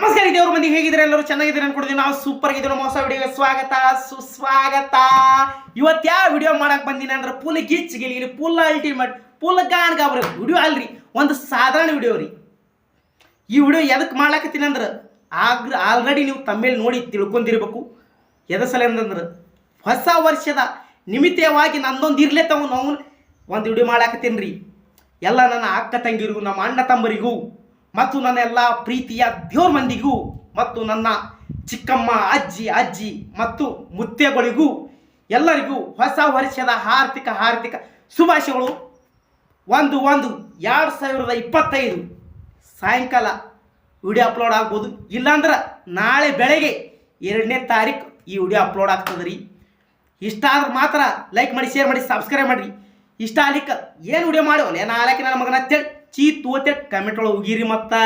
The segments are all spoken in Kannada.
ನಮಸ್ಕಾರ ಇದೇವ್ರ ಮಂದಿ ಹೇಗಿದ್ರೆ ಎಲ್ಲರೂ ಚೆನ್ನಾಗಿದ್ದೀರಿ ಅನ್ಕೊಡ್ತೀವಿ ನಾವು ಸೂಪರ್ ಆಗಿದ್ದೀವಿ. ನಮ್ಮ ಹೊಸ ವಿಡಿಯೋಗೆ ಸ್ವಾಗತ, ಸುಸ್ವಾಗತ. ಇವತ್ತು ಯಾವ ವಿಡಿಯೋ ಮಾಡಕ್ ಬಂದಿನಿ ಅಂದ್ರೆ ಪುಲ್ ಗಿಚ್ ಗಿಲಿ ಪುಲ್ ಅಲ್ಟಿಮೇಟ್ ಪುಲ್ ಗಾನ್ ಗಾಬ್ರಿ. ವಿಡಿಯೋ ಅಲ್ರಿ, ಒಂದು ಸಾಧಾರಣ ವಿಡಿಯೋ ರೀ. ಈ ವಿಡಿಯೋ ಎದಕ್ಕೆ ಮಾಡ್ಲಾಕತ್ತೀನಿ ಅಂದ್ರೆ, ಆಗ್ರ ಆಲ್ರೆಡಿ ನೀವು ತಮ್ಮೇಲೆ ನೋಡಿ ತಿಳ್ಕೊಂಡಿರ್ಬೇಕು. ಎದ ಸಲ ಅಂದ್ರೆ ಹೊಸ ವರ್ಷದ ನಿಮಿತ್ತವಾಗಿ ನಂದೊಂದು ಇರ್ಲೇ ತಗೊಂಡು ನಾವು ಒಂದು ವಿಡಿಯೋ ಮಾಡಾಕತ್ತೀನಿ ರೀ. ಎಲ್ಲ ನನ್ನ ಅಕ್ಕ ತಂಗಿರಿಗೂ ನಮ್ಮ ಅಣ್ಣ ತಮ್ಮರಿಗೂ. ಮತ್ತು ನನ್ನ ಎಲ್ಲ ಪ್ರೀತಿಯ ದೇವ್ರ ಮಂದಿಗೂ ಮತ್ತು ನನ್ನ ಚಿಕ್ಕಮ್ಮ, ಅಜ್ಜಿ ಅಜ್ಜಿ ಮತ್ತು ಮುತ್ತೆಗಳಿಗೂ ಎಲ್ಲರಿಗೂ ಹೊಸ ವರ್ಷದ ಆರ್ಥಿಕ ಆರ್ಥಿಕ ಶುಭಾಶಯಗಳು. ಒಂದು ಒಂದು, ಎರಡು ಸಾವಿರದ ಇಪ್ಪತ್ತೈದು ಸಾಯಂಕಾಲ ವಿಡಿಯೋ ಅಪ್ಲೋಡ್ ಆಗ್ಬೋದು. ಇಲ್ಲಾಂದ್ರೆ ನಾಳೆ ಬೆಳಗ್ಗೆ ಎರಡನೇ ತಾರೀಕು ಈ ವಿಡಿಯೋ ಅಪ್ಲೋಡ್ ಆಗ್ತದೆ ರೀ. ಇಷ್ಟ ಆದ್ರೆ ಮಾತ್ರ ಲೈಕ್ ಮಾಡಿ ಶೇರ್ ಮಾಡಿ ಸಬ್ಸ್ಕ್ರೈಬ್ ಮಾಡಿರಿ. ಇಷ್ಟ ಆಗ್ಲಿಕ್ಕೆ ಏನು ವಿಡಿಯೋ ಮಾಡೋಣ? ಏನು ಆಲಕ್ಕೆ ನನ್ನ ಮಗನ ಅಂತೇಳಿ ಚೀ ತೂತೆ ಕಮೆಂಟ್ ಒಳಗೆ ಉಗಿರಿ ಮತ್ತು.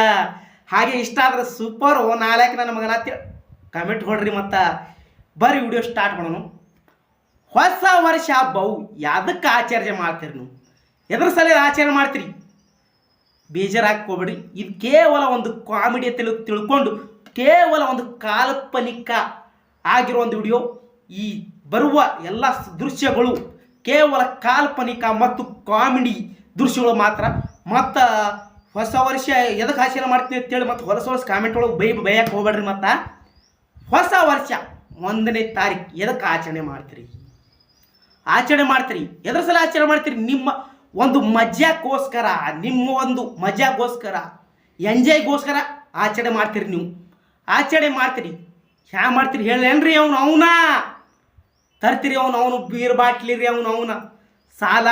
ಹಾಗೆ ಇಷ್ಟ ಆದ್ರೆ ಸೂಪರ್ ಓ ನಾಲ್ಕು ನನ್ನ ಮಗನ ಕಮೆಂಟ್ ಹೊಡ್ರಿ ಮತ್ತು. ಬರ್ರಿ ವಿಡಿಯೋ ಸ್ಟಾರ್ಟ್ ಮಾಡೋಣ. ಹೊಸ ವರ್ಷ ಹಬ್ಬವು ಯಾವ್ದಕ್ಕೆ ಆಚರಣೆ ಮಾಡ್ತೀರಿ ನೀವು? ಎದ್ರ ಸಲ ಆಚರಣೆ ಮಾಡ್ತೀರಿ? ಬೇಜಾರಾಗಿ ಹೋಗ್ಬೇಡ್ರಿ ಇದು ಕೇವಲ ಒಂದು ಕಾಮಿಡಿ ತಿಳಿ ತಿಳ್ಕೊಂಡು ಕೇವಲ ಒಂದು ಕಾಲ್ಪನಿಕ ಆಗಿರೋ ಒಂದು ವಿಡಿಯೋ ಈ ಬರುವ ಎಲ್ಲ ದೃಶ್ಯಗಳು ಕೇವಲ ಕಾಲ್ಪನಿಕ ಮತ್ತು ಕಾಮಿಡಿ ದೃಶ್ಯಗಳು ಮಾತ್ರ. ಮತ್ತು ಹೊಸ ವರ್ಷ ಎದಕ್ಕೆ ಆಚರಣೆ ಮಾಡ್ತೀನಿ ಅಂತೇಳಿ ಮತ್ತು ಹೊಸ ಹೊಸ ಕಾಮೆಂಟ್ ಒಳಗೆ ಬೈ ಬೈಯಕ್ಕೆ ಹೋಗ್ಬೇಡ್ರಿ ಮತ್ತು. ಹೊಸ ವರ್ಷ ಒಂದನೇ ತಾರೀಕು ಎದಕ್ಕೆ ಆಚರಣೆ ಮಾಡ್ತೀರಿ? ಆಚರಣೆ ಮಾಡ್ತೀರಿ? ಎದ್ರ ಸಲ ಆಚರಣೆ ಮಾಡ್ತೀರಿ? ನಿಮ್ಮ ಒಂದು ಮಜಾಕ್ಕೋಸ್ಕರ ನಿಮ್ಮ ಒಂದು ಮಜಾಗೋಸ್ಕರ, ಎಂಜಾಯ್ಗೋಸ್ಕರ ಆಚರಣೆ ಮಾಡ್ತೀರಿ ನೀವು. ಆಚರಣೆ ಮಾಡ್ತೀರಿ. ಹ್ಯಾ ಮಾಡ್ತೀರಿ ಹೇಳೇನ್ರಿ ಅವನು ಅವನ? ತರ್ತೀರಿ ಅವನು ಅವನು, ಬೀರ್ ಬಾಟ್ಲಿ ರೀ ಅವನು ಅವನ. ಸಾಲ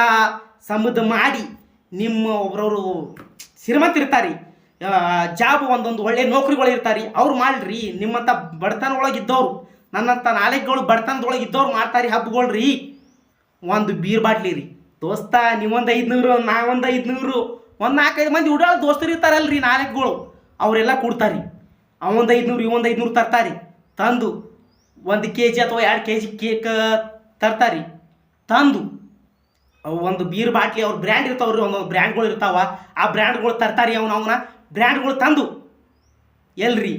ಸಮುದ್ರ ಮಾಡಿ ನಿಮ್ಮ ಒಬ್ರವರು ಶ್ರೀಮಂತ ಇರ್ತಾರೆ. ಜಾಬ್ ಒಂದೊಂದು ಒಳ್ಳೆ ನೌಕರಿಗಳು ಇರ್ತಾರೆ. ಅವ್ರು ಮಾಡ್ರಿ. ನಿಮ್ಮಂಥ ಬಡತನ ಒಳಗೆ ಇದ್ದವ್ರು ನನ್ನಂಥ ನಾಲೆಗಳು ಬಡತನದೊಳಗೆ ಇದ್ದವ್ರು ಮಾಡ್ತಾರೆ ಹಬ್ಬಗಳು ರೀ ಒಂದು ಬೀರ್ ಬಾಟ್ಲಿ ರೀ. ದೋಸ್ತ, ನೀವೊಂದು ಐದುನೂರು, ನಾವೊಂದು ಐದುನೂರು, ಒಂದು ನಾಲ್ಕೈದು ಮಂದಿ ಉಡಾಳ ದೋಸ್ತರು ಇರ್ತಾರಲ್ರಿ ನಾಲ್ಕುಗಳು ಅವರೆಲ್ಲ ಕೊಡ್ತಾರಿ. ಅವೊಂದು ಐದುನೂರು, ಇವೊಂದು ಐದುನೂರು ತರ್ತಾರೆ. ತಂದು ಒಂದು ಕೆ ಜಿ ಅಥವಾ ಎರಡು ಕೆ ಜಿ ಕೇಕ್ ತರ್ತಾರಿ. ತಂದು ಒಂದು ಬೀರ್ ಬಾಟ್ಲಿ, ಅವ್ರ ಬ್ರ್ಯಾಂಡ್ ಇರ್ತಾವ್ರಿ ಒಂದೊಂದು ಬ್ರ್ಯಾಂಡ್ಗಳು ಇರ್ತಾವ. ಆ ಬ್ರ್ಯಾಂಡ್ಗಳು ತರ್ತಾರಿ ಅವ್ನು ಅವನ. ಬ್ರ್ಯಾಂಡ್ಗಳು ತಂದು ಎಲ್ರಿ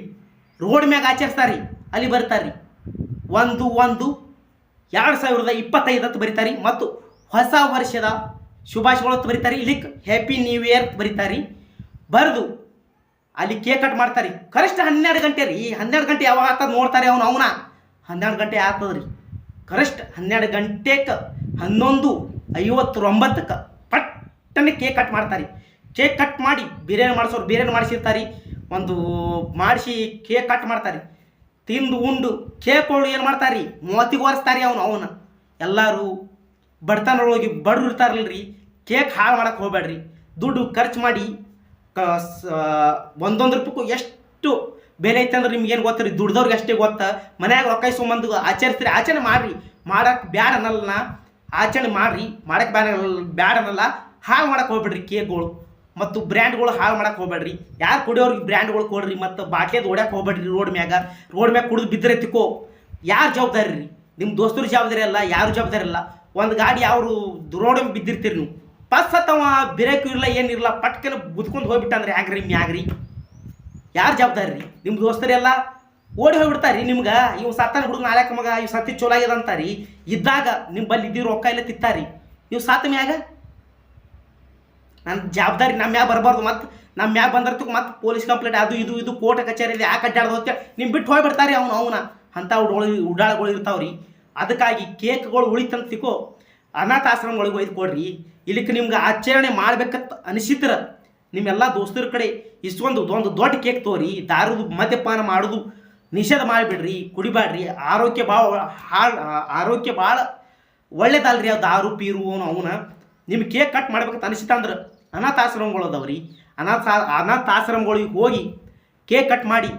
ರೋಡ್ ಮ್ಯಾಗ ಆಚರಿಸ್ತಾರಿ, ಅಲ್ಲಿ ಬರ್ತಾರ್ರಿ ಒಂದು ಒಂದು ಎರಡು ಸಾವಿರದ ಇಪ್ಪತ್ತೈದತ್ತು ಬರೀತಾರಿ. ಮತ್ತು ಹೊಸ ವರ್ಷದ ಶುಭಾಶಯಗಳು ಅಂತ ಬರೀತಾರಿ. ಇಲ್ಲಿಕ್ ಹ್ಯಾಪಿ ನ್ಯೂ ಇಯರ್ ಬರೀತಾರಿ. ಬರೆದು ಅಲ್ಲಿ ಕೇಕ್ ಕಟ್ ಮಾಡ್ತಾರೆ. ಕರೆಸ್ಟ್ ಹನ್ನೆರಡು ಗಂಟೆ ರೀ. ಹನ್ನೆರಡು ಗಂಟೆ ಯಾವಾಗ ಆತ ನೋಡ್ತಾರೆ ಅವನು ಅವನ. ಹನ್ನೆರಡು ಗಂಟೆ ಆಗ್ತದ ರೀ ಕನಿಷ್ಠ ಹನ್ನೆರಡು ಗಂಟೆಗೆ ಹನ್ನೊಂದು ಐವತ್ತೊಂಬತ್ತಕ್ಕೆ ಪಟ್ಟನೆ ಕೇಕ್ ಕಟ್ ಮಾಡ್ತಾರೆ. ಕೇಕ್ ಕಟ್ ಮಾಡಿ ಬಿರಿಯಾನಿ ಮಾಡಿಸೋರು ಬಿರಿಯಾನಿ ಮಾಡಿಸಿರ್ತಾರೆ. ಒಂದು ಮಾಡಿಸಿ ಕೇಕ್ ಕಟ್ ಮಾಡ್ತಾರೆ. ತಿಂದು ಉಂಡು ಕೇಕ್ಗಳು ಏನು ಮಾಡ್ತಾರೆ? ರೀ ಮೂವತ್ತಿಗೆ ಒರೆಸ್ತಾರೆ ಅವನು, ಅವನ. ಎಲ್ಲರೂ ಬಡತನೊಳಗೆ ಬಡವ್ರು ರೀ ಕೇಕ್ ಹಾಳು ಮಾಡಕ್ಕೆ ಹೋಗ್ಬೇಡ್ರಿ. ದುಡ್ಡು ಖರ್ಚು ಮಾಡಿ, ಕ ಒಂದೊಂದು ರೂಪಾಯಿಗೂ ಎಷ್ಟು ಬೆಲೆ ಐತೆ ಅಂದ್ರೆ ನಿಮ್ಗೆ ಏನು ಗೊತ್ತ್ರಿ? ದುಡ್ದವ್ರಿಗೆ ಅಷ್ಟೇ ಗೊತ್ತ. ಮನ್ಯಾಗ ರೊಕ್ಕ ಇಸ್ಕೊಂಬಂದು ಆಚರಿಸ್ತೀರಿ. ಆಚರಣೆ ಮಾಡಿರಿ. ಮಾಡಕ್ಕೆ ಬ್ಯಾಡ ಅನ್ನಲ್ಲ. ಆಚರಣೆ ಮಾಡ್ರಿ ಮಾಡಕ್ಕೆ ಬ್ಯಾಡ ಬ್ಯಾಡ ಅನ್ನಲ್ಲ ಹಾಳು ಮಾಡಕ್ಕೆ ಹೋಗ್ಬೇಡ್ರಿ ಕೇಕ್ಗಳು ಮತ್ತು ಬ್ರ್ಯಾಂಡ್ಗಳು ಹಾಳು ಮಾಡಕ್ಕೆ ಹೋಗ್ಬೇಡ್ರಿ. ಯಾರು ಕುಡಿಯೋರಿಗೆ ಬ್ರ್ಯಾಂಡ್ಗಳು ಕೊಡ್ರಿ ಮತ್ತು ಬಾಟ್ಲೇದು ಓಡ್ಯಾಕೆ ಹೋಗ್ಬೇಡ್ರಿ ರೋಡ್ ಮ್ಯಾಗ. ರೋಡ್ ಮ್ಯಾಗ ಕುಡಿದು ಬಿದ್ದರೆ ತಿಕ್ಕೋ. ಯಾರು ಜವಾಬ್ದಾರಿ ರೀ? ನಿಮ್ಮ ದೋಸ್ತರು ಜವಾಬ್ದಾರಿ ಅಲ್ಲ, ಯಾರು ಜವಾಬ್ದಾರಿ ಅಲ್ಲ. ಒಂದು ಗಾಡಿ ಅವರು ರೋಡ್ ಬಿದ್ದಿರ್ತೀರಿ ನೀವು. ಪಸ್ ಹತ್ತವ ಬಿರೇಕು ಇರಲ್ಲ ಏನಿರಲ್ಲ ಪಟ್ಕನ ಬುದ್ಕೊಂಡು ಹೋಗ್ಬಿಟ್ಟಂದ್ರೆ ಹ್ಯಾಂಗ್ರಿ ಮ್ಯಾಗ್ರಿ. ಯಾರು ಜವಾಬ್ದಾರಿ ರೀ? ನಿಮ್ಮ ದೋಸ್ತರೆಲ್ಲ ಓಡಿ ಹೋಗ್ಬಿಡ್ತಾರೆ ನಿಮ್ಗೆ. ಇವು ಸತ್ತಾನ ಹುಡುಗ ನಾಲ್ಕು ಮಗ, ಇವು ಸತ್ತಿ ಚಲೋ ಆಗ್ಯದ ಅಂತಾರಿ ಇದ್ದಾಗ ನಿಮ್ಮ ಬಲ್ಲಿ ಇದ್ದೀವಿ ರೊಕ್ಕ ಇಲ್ಲ ತಿತ್ತಾರಿ ಇವು ಸಾತ ಮ್ಯಾಗ? ನನ್ನ ಜವಾಬ್ದಾರಿ ನಮ್ಮ ಮ್ಯಾಗ ಬರಬಾರ್ದು ಮತ್ತು. ನಮ್ಮ ಮ್ಯಾಗ ಬಂದಿರ್ತಕ್ಕ ಮತ್ತೆ ಪೊಲೀಸ್ ಕಂಪ್ಲೇಂಟ್, ಅದು ಇದು ಇದು ಕೋರ್ಟ್ ಕಚೇರಿ ಯಾಕೆ ಅಡ್ಡಾಡ್ದು ಅಂತ ನಿಮ್ಮ ಬಿಟ್ಟು ಹೋಗ್ಬಿಡ್ತಾರೆ ಅವನು, ಅವನ. ಅಂಥ ಉಡೋಳಿ ಉಡಾಳಗಳು ಇರ್ತಾವ್ರಿ. ಅದಕ್ಕಾಗಿ ಕೇಕ್ಗಳು ಉಳಿತಂತ ತಿಕೋ. ಒಳಗೆ ಒಯ್ದು ಕೊಡ್ರಿ. ಇಲ್ಲಿಕ್ಕೆ ನಿಮ್ಗೆ ಆಚರಣೆ ಮಾಡ್ಬೇಕಂತ ಅನಿಸಿದ್ರ ನಿಮ್ಮೆಲ್ಲ ದೋಸ್ತರ ಕಡೆ ಇಷ್ಟೊಂದು ಒಂದು ದೊಡ್ಡ ಕೇಕ್ ತೋರಿ. ದಾರದು ಮದ್ಯಪಾನ ಮಾಡೋದು. ನಿಷೇಧ ಮಾಡಿಬಿಡ್ರಿ, ಕುಡಿಬ್ಯಾಡ್ರಿ, ಆರೋಗ್ಯ ಭಾಳ ಹಾಳು ಆರೋಗ್ಯ ಭಾಳ ಒಳ್ಳೇದಲ್ರಿ ಅದು ದಾರು, ಪೀರು, ಅವನು, ಅವನ. ನಿಮ್ಗೆ ಕೇಕ್ ಕಟ್ ಮಾಡ್ಬೇಕಂತ ಅನಿಸಿತಂದ್ರೆ ಅನಾಥಾಶ್ರಮಗಳು ಅದಾವ್ರಿ ಅನಾಥ, ಅನಾಥಾಶ್ರಮಗಳಿಗೆ ಹೋಗಿ ಕೇಕ್ ಕಟ್ ಮಾಡಿ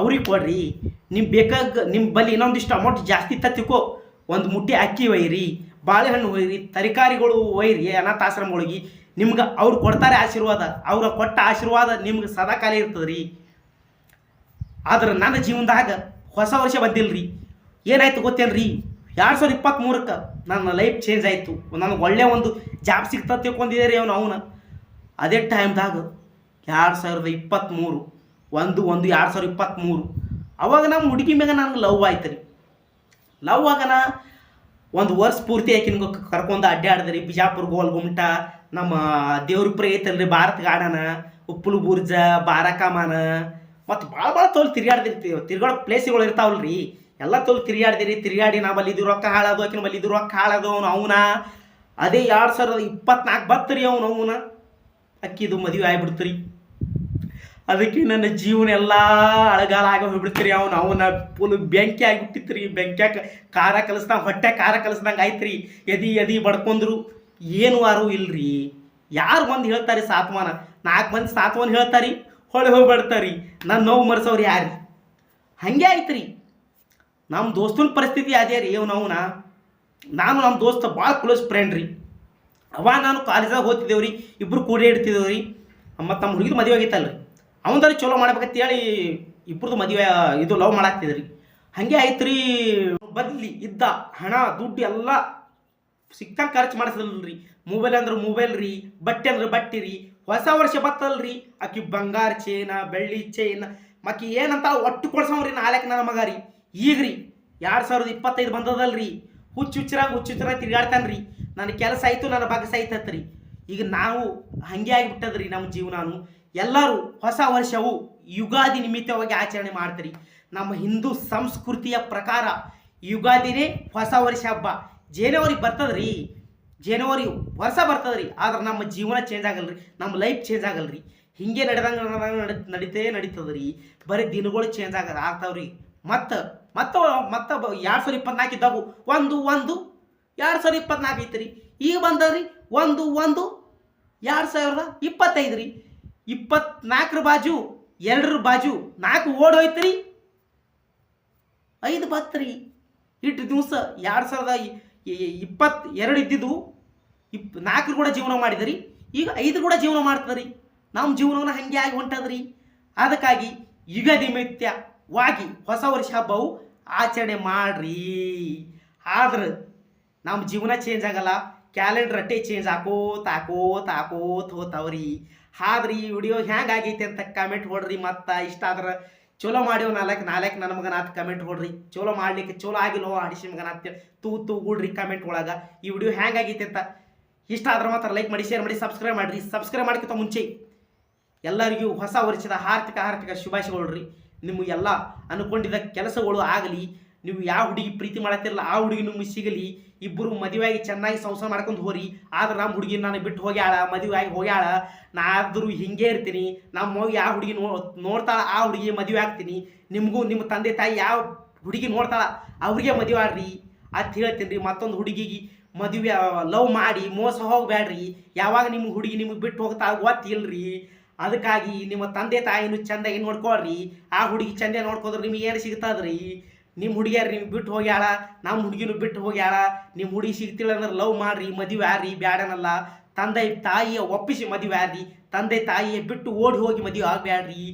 ಅವ್ರಿಗೆ ಕೊಡ್ರಿ. ನಿಮ್ಗೆ ಬೇಕಾಗ ನಿಮ್ಮ ಬಲ್ಲಿ ಇನ್ನೊಂದಿಷ್ಟು ಅಮೌಂಟ್ ಜಾಸ್ತಿ ತತ್ತಿಕೋ, ಒಂದು ಮುಟ್ಟಿ ಅಕ್ಕಿ ಒಯ್ಯಿರಿ ಬಾಳೆಹಣ್ಣು ಒಯ್ಯಿರಿ ತರಕಾರಿಗಳು ಒಯ್ಯಿರಿ ಅನಾಥಾಶ್ರಮಗಳಿಗೆ. ನಿಮ್ಗೆ ಅವ್ರು ಕೊಡ್ತಾರೆ ಆಶೀರ್ವಾದ, ಅವ್ರ ಕೊಟ್ಟ ಆಶೀರ್ವಾದ ನಿಮ್ಗೆ ಸದಾಕಾಲ ಇರ್ತದೆ ರೀ ಆದ್ರೆ ನನ್ನ ಜೀವನದಾಗ ಹೊಸ ವರ್ಷ ಬಂದಿಲ್ರಿ. ಏನಾಯ್ತು ಗೊತ್ತೇನ್ರಿ? ಎರಡು ಸಾವಿರದ ಇಪ್ಪತ್ತ್ಮೂರಕ್ಕೆ ನನ್ನ ಲೈಫ್ ಚೇಂಜ್ ಆಯಿತು. ನನಗೆ ಒಳ್ಳೆ ಒಂದು ಜಾಬ್ ಸಿಗ್ತಾ ತಿಳ್ಕೊಂಡಿದ್ದೆ ರೀ ಅವನು, ಅವನ. ಅದೇ ಟೈಮ್ದಾಗ ಎರಡು ಸಾವಿರದ ಇಪ್ಪತ್ತ್ಮೂರು ಒಂದು ಒಂದು, ಎರಡು ಸಾವಿರ ಇಪ್ಪತ್ತ್ಮೂರು ಅವಾಗ ನಮ್ಮ ಹುಡುಗಿ ಮ್ಯಾಗ ನನಗೆ ಲವ್ ಆಯ್ತು ರೀ ಲವ್ ಆಗನ ಒಂದು ವರ್ಷ ಪೂರ್ತಿ ಆಕಿನ ಕರ್ಕೊಂಡು ಅಡ್ಡಾಡಿದ್ರಿ ಬಿಜಾಪುರ, ಗೋಲ್, ಗುಮಟ, ನಮ್ಮ ದೇವ್ರ ಪ್ರೇತಲ್ರಿ ಭಾರತ ಗಾರ್ಡನ, ಉಪ್ಪುಲು, ಬುರ್ಜ, ಬಾರಕಾಮಾನ ಮತ್ತು ಭಾಳ ಭಾಳ ತೋಲ್ ತಿರ್ಗಾಡ್ದಿರ್ತೀವಿ ತಿರ್ಗಾಡೋ ಪ್ಲೇಸ್ಗಳು ಇರ್ತಾವಲ್ರಿ. ಎಲ್ಲ ತೋಲ್ ತಿರ್ಗಾಡ್ದಿರಿ ತಿರ್ಗಾಡಿ ನಾ ಬಲ್ಲಿದ್ದು ರೊಕ್ಕ ಹಾಳದು ಆಕಿನ ಬಲ್ಲಿದ್ದು ರೊಕ್ಕ ಹಾಳದು ಅವ್ನು, ಅವನ. ಅದೇ ಎರಡು ಸಾವಿರದ ಇಪ್ಪತ್ನಾಲ್ಕು ಬತ್ತರಿ ಅವನು, ಅವನ. ಅಕ್ಕಿದು ಮದುವೆ ಆಗ್ಬಿಡ್ತ್ರಿ ಅದಕ್ಕೆ ನನ್ನ ಜೀವನ ಎಲ್ಲ ಅಳಗಾಲ ಆಗ ಹೋಗ್ಬಿಡ್ತೀರಿ ಅವನು, ಅವನ ಫುಲ್ ಬೆಂಕಿ ಆಗಿಬಿಟ್ಟಿತ್ರಿ ಬೆಂಕ್ಯಾಕ ಖಾರ ಕಲಿಸ್ದಂಗೆ, ಹೊಟ್ಟೆ ಖಾರ ಕಲಿಸ್ದಂಗೆ ಆಯ್ತ್ರಿ ಎದಿ ಎದಿ ಬಡ್ಕೊಂಡ್ರು. ಏನು ವಾರು ಇಲ್ರಿ. ಯಾರು ಬಂದು ಹೇಳ್ತಾರೆ ಸಾತ್ಮಾನ ನಾಲ್ಕು ಮಂದಿ ಸಾತ್ವಾನ ಹೇಳ್ತಾರಿ. ಹೊಳೆ ಹೋಗ್ಬಿಡ್ತಾರಿ. ನನ್ನ ನೋವು ಮರ್ಸೋರು ಯಾರು? ಹಂಗೆ ರೀ ನಮ್ಮ ದೋಸ್ತನ ಪರಿಸ್ಥಿತಿ ಅದೇ ರೀ ಇವ್ನು ಅವನ ನಾನು ನಮ್ಮ ದೋಸ್ತ ಭಾಳ ಕ್ಲೋಸ್ ಫ್ರೆಂಡ್ ರೀ. ಅವ ನಾನು ಕಾಲೇಜಾಗ ಓದ್ತಿದ್ದೇವ್ರಿ ಇಬ್ಬರು ಕೂಡಿ ಇಡ್ತಿದ್ದೇವ್ರಿ. ಮತ್ತು ನಮ್ಮ ಹುಡುಗಿದು ಮದುವೆ ಆಗೈತಲ್ರಿ. ಅವನದಾರಿ ಚಲೋ ಮಾಡ್ಬೇಕಂತ ಹೇಳಿ ಇಬ್ಬರದು ಮದುವೆ, ಇದು ಲವ್ ಮಾಡಾಕ್ತಿದ್ರಿ. ಹಾಗೆ ಆಯ್ತು ರೀ ಬದ್ಲಿ, ಇದ್ದ, ಹಣ, ದುಡ್ಡು ಎಲ್ಲ ಸಿಕ್ಕಂಗೆ ಖರ್ಚು ಮಾಡಿಸಲ್ರಿ ಮೊಬೈಲ್ ಅಂದ್ರೆ ಮೊಬೈಲ್ ರೀ, ಬಟ್ಟೆ ಅಂದ್ರೆ ಬಟ್ಟೆ ರೀ ಹೊಸ ವರ್ಷ ಬತ್ತಲ್ರಿ? ಆಕಿ ಬಂಗಾರ ಚೇನ ಬೆಳ್ಳಿ ಚೇನ ಮಕ್ಕಿ ಏನಂತ ಒಟ್ಟು ಕೊಡ್ಸವ್ರಿ ನಾಲ್ಕು ನನ್ನ ಮಗ ರೀ. ಈಗ ರೀ ಎರಡು ಸಾವಿರದ ಇಪ್ಪತ್ತೈದು ಬಂದದಲ್ರಿ. ಹುಚ್ಚು ಹುಚ್ಚರಾಗ ಹುಚ್ಚು ಹುಚ್ಚರಾಗ ತಿರ್ಗಾಡ್ತಾನ್ರಿ. ನನ್ನ ಕೆಲಸ ಆಯ್ತು, ನನ್ನ ಬಗ್ಗೆ ಸಹಿತತ್ರಿ ಈಗ ನಾವು ಹಂಗೆ ಆಗಿಬಿಟ್ಟದ್ರಿ ನಮ್ಮ ಜೀವನಾನು. ಎಲ್ಲರೂ ಹೊಸ ವರ್ಷವು ಯುಗಾದಿ ನಿಮಿತ್ತವಾಗಿ ಆಚರಣೆ ಮಾಡ್ತೀರಿ. ನಮ್ಮ ಹಿಂದೂ ಸಂಸ್ಕೃತಿಯ ಪ್ರಕಾರ ಯುಗಾದಿನೇ ಹೊಸ ವರ್ಷ ಹಬ್ಬ. ಜನವರಿ ಬರ್ತದ್ರಿ. ಜನವರಿ ವರ್ಷ ಬರ್ತದ್ರಿ. ಆದ್ರೆ ನಮ್ಮ ಜೀವನ ಚೇಂಜ್ ಆಗಲ್ರಿ. ನಮ್ಮ ಲೈಫ್ ಚೇಂಜ್ ಆಗಲ್ರಿ. ಹಿಂಗೆ ನಡೆದಂಗೆ ನಡಿ ನಡೀತೇ ನಡೀತದ್ರಿ. ಬರೀ ದಿನಗಳು ಚೇಂಜ್ ಆಗದ, ಆಗ್ತಾವ್ರಿ. ಮತ್ತು, ಮತ್ತೆ ಮತ್ತೆ ಎರಡು ಸಾವಿರ ಇಪ್ಪತ್ನಾಲ್ಕು ಇದ್ದಾವು. ಒಂದು ಒಂದು, ಎರಡು ಸಾವಿರ ಇಪ್ಪತ್ನಾಲ್ಕು ಐತ್ರಿ. ಈಗ ಬಂದದ್ರಿ, ಒಂದು ಒಂದು, ಎರಡು ಸಾವಿರದ ಇಪ್ಪತ್ತೈದು ರೀ ಇಪ್ಪತ್ನಾಲ್ಕರ ಬಾಜು, ಎರಡರ ಬಾಜು, ನಾಲ್ಕು ಓಡ್ ಹೋಯ್ತ್ರಿ. ಐದು ಬತ್ರಿ ಇಟ್ಟು ದಿವಸ ಎರಡು ಸಾವಿರದ ಇಪ್ಪತ್ ಎರಡು ಇದ್ದಿದ್ದು ಇಪ್ ನಾಲ್ಕು ಕೂಡ ಜೀವನ ಮಾಡಿದ್ರಿ, ಈಗ ಐದು ಕೂಡ ಜೀವನ ಮಾಡ್ತದ್ರಿ. ನಮ್ಮ ಜೀವನವನ್ನ ಹಂಗೆ ಆಗಿ ಹೊಂಟದ್ರಿ. ಅದಕ್ಕಾಗಿ ಯುಗ ನಿಮಿತ್ತವಾಗಿ ಹೊಸ ವರ್ಷ ಹಬ್ಬವು ಆಚರಣೆ ಮಾಡ್ರಿ. ಆದ್ರೆ ನಮ್ಮ ಜೀವನ ಚೇಂಜ್ ಆಗಲ್ಲ ಕ್ಯಾಲೆಂಡರ್ ಅಟ್ಟೆ ಚೇಂಜ್ ಹಾಕೋತ ಹಾಕೋತ ಹಾಕೋತ ಹೋತಾವ್ರಿ ಆದ್ರೆ ಈ ವಿಡಿಯೋ ಹ್ಯಾಂಗ ಆಗೈತೆ ಅಂತ ಕಮೆಂಟ್ ಹೊಡ್ರಿ ಮತ್ತು ಇಷ್ಟ ಆದ್ರೆ ಚಲೋ ಮಾಡ್ಯೋ ನಾಲ್ಕು ನಾಲ್ಕು ನನ್ನ ಮಗನ ಅಂತ ಕಮೆಂಟ್ ಹೊಡ್ರಿ. ಚಲೋ ಮಾಡ್ಲಿಕ್ಕೆ ಚಲೋ ಆಗಿಲ್ಲೋ ಮಗನ ಅಂತೇಳಿ ತೂ ತೂ ಗುಡ್ರಿ ಕಮೆಂಟ್ ಒಳಗೆ. ಈ ವಿಡಿಯೋ ಹ್ಯಾಂಗ ಆಗೈತೆ ಅಂತ ಇಷ್ಟ ಆದ್ರೆ ಮಾತ್ರ ಲೈಕ್ ಮಾಡಿ ಶೇರ್ ಮಾಡಿ ಸಬ್ಸ್ಕ್ರೈಬ್ ಮಾಡಿರಿ. ಸಬ್ಸ್ಕ್ರೈಬ್ ಮಾಡ್ಕಿಂತ ಮುಂಚೆ ಎಲ್ಲರಿಗೂ ಹೊಸ ವರ್ಷದ ಆರ್ಥಿಕ ಆರ್ಥಿಕ ಶುಭಾಶಯಗಳು ರೀ ನಿಮಗೆಲ್ಲ ಅನ್ಕೊಂಡಿದ್ದ ಕೆಲಸಗಳು ಆಗಲಿ, ನೀವು ಯಾವ ಹುಡುಗಿ ಪ್ರೀತಿ ಮಾಡತ್ತಿರಲ್ಲ, ಆ ಹುಡುಗಿ ನಿಮಗೆ ಸಿಗಲಿ ಇಬ್ಬರು ಮದುವೆಯಾಗಿ ಚೆನ್ನಾಗಿ ಸಂಸಾರ ಮಾಡ್ಕೊಂಡು ಹೋರಿ. ಆದ್ರೆ ನಮ್ಮ ಹುಡುಗಿ ನಾನು ಬಿಟ್ಟು ಹೋಗ್ಯಾಳ, ಮದುವೆಯಾಗಿ ಹೋಗ್ಯಾಳ. ಹೋಗ್ಯಾಳ ನಾದರೂ ಹಿಂಗೆ ಇರ್ತೀನಿ. ನಮ್ಮ ಮಗು ಯಾವ ಹುಡುಗಿ ನೋ, ನೋಡ್ತಾಳ, ಆ ಹುಡುಗಿ ಮದುವೆ ಆಗ್ತೀನಿ. ನಿಮಗೂ ನಿಮ್ಮ ತಂದೆ ತಾಯಿ ಯಾವ ಹುಡುಗಿ ನೋಡ್ತಾಳ, ಅವ್ರಿಗೆ ಮದುವೆ ಆಡ್ರಿ ಅಂತ ಹೇಳ್ತೀನಿ ರೀ ಮತ್ತೊಂದು ಹುಡುಗಿಗೆ ಮದುವೆ ಲವ್ ಮಾಡಿ ಮೋಸ ಹೋಗ್ಬೇಡ್ರಿ ಯಾವಾಗ ನಿಮ್ಮ ಹುಡುಗಿ ನಿಮಗೆ ಬಿಟ್ಟು ಹೋಗ್ತಾ ಗೊತ್ತಿಲ್ಲರಿ ಅದಕ್ಕಾಗಿ ನಿಮ್ಮ ತಂದೆ ತಾಯಿನೂ ಚಂದಾಗಿ ನೋಡ್ಕೊಳ್ರಿ. ಆ ಹುಡುಗಿ ಚಂದ ನೋಡ್ಕೋದ್ರೆ ನಿಮಗೆ ಏನು ಸಿಗ್ತದ್ರಿ? ನಿಮ್ಮ ಹುಡುಗಿಯಾರ ನಿಮ್ಗೆ ಬಿಟ್ಟು ಹೋಗ್ಯಾಳ ನಮ್ಮ ಹುಡುಗಿನೂ ಬಿಟ್ಟು ಹೋಗ್ಯಾಳ. ನಿಮ್ಮ ಹುಡುಗಿ ಸಿಗ್ತಿಲ್ಲ ಅಂದ್ರೆ ಲವ್ ಮಾಡ್ರಿ, ಮದುವೆ ಆರಿ ಬ್ಯಾಡನಲ್ಲ ತಂದೆ, ತಾಯಿಯ ಒಪ್ಪಿಸಿ ಮದುವೆ ಆದಿ ತಂದೆ, ತಾಯಿಯ ಬಿಟ್ಟು ಓಡಿ ಹೋಗಿ ಮದುವೆ ಆಗ್ಬೇಡ್ರಿ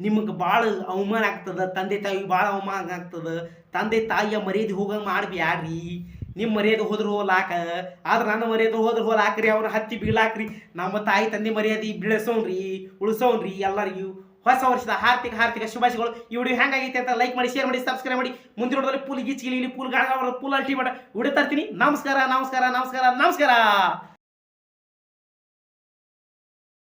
ನಿಮಗೆ ಭಾಳ ಅವಮಾನ ಆಗ್ತದೆ, ತಂದೆ ತಾಯಿಗೆ ಭಾಳ ಅವಮಾನ ಆಗ್ತದ. ತಂದೆ ತಾಯಿಯ ಮರ್ಯಾದೆ ಹೋಗಂಗೆ ಮಾಡ್ಬ್ಯಾಡ್ರಿ. ನಿಮ್ಮ ಮರ್ಯಾದೆ ಹೋದ್ರೆ ಹೋಲಾಕ ಆದ್ರೆ ನನ್ನ ಮರ್ಯಾದೆ ಹೋದ್ರೆ ಹೋಲಾಕ್ರಿ ಅವ್ರ ಹತ್ತಿ ಬೀಳಾಕ್ರಿ. ನಮ್ಮ ತಾಯಿ ತಂದೆ ಮರ್ಯಾದೆ ಬೀಳಸೋನ್ರಿ ಉಳಿಸೋನ್ರಿ ಎಲ್ಲರಿಗೂ. ಹೊಸ ವರ್ಷದ ಹಾರ್ದಿಕ ಹಾರ್ದಿಕ ಶುಭಾಶಯಗಳು. ಈ ವಿಡಿಯೋ ಹೆಂಗಾಗೈತೆ ಅಂತ ಲೈಕ್ ಮಾಡಿ ಶೇರ್ ಮಾಡಿ ಸಬ್ಸ್ಕ್ರೈಬ್ ಮಾಡಿ. ಮುಂದಿನ ನೋಡಿದ್ರೆ ಪೂಲ್ ಗಿಚ್ಚಿಲಿ ಪೂಲ್ ಗಾಳ ಪೂಲ್ ಅಲ್ಟಿ ಮಾಡ ವಿಡಿಯೋ ನಮಸ್ಕಾರ ನಮಸ್ಕಾರ ನಮಸ್ಕಾರ ನಮಸ್ಕಾರ.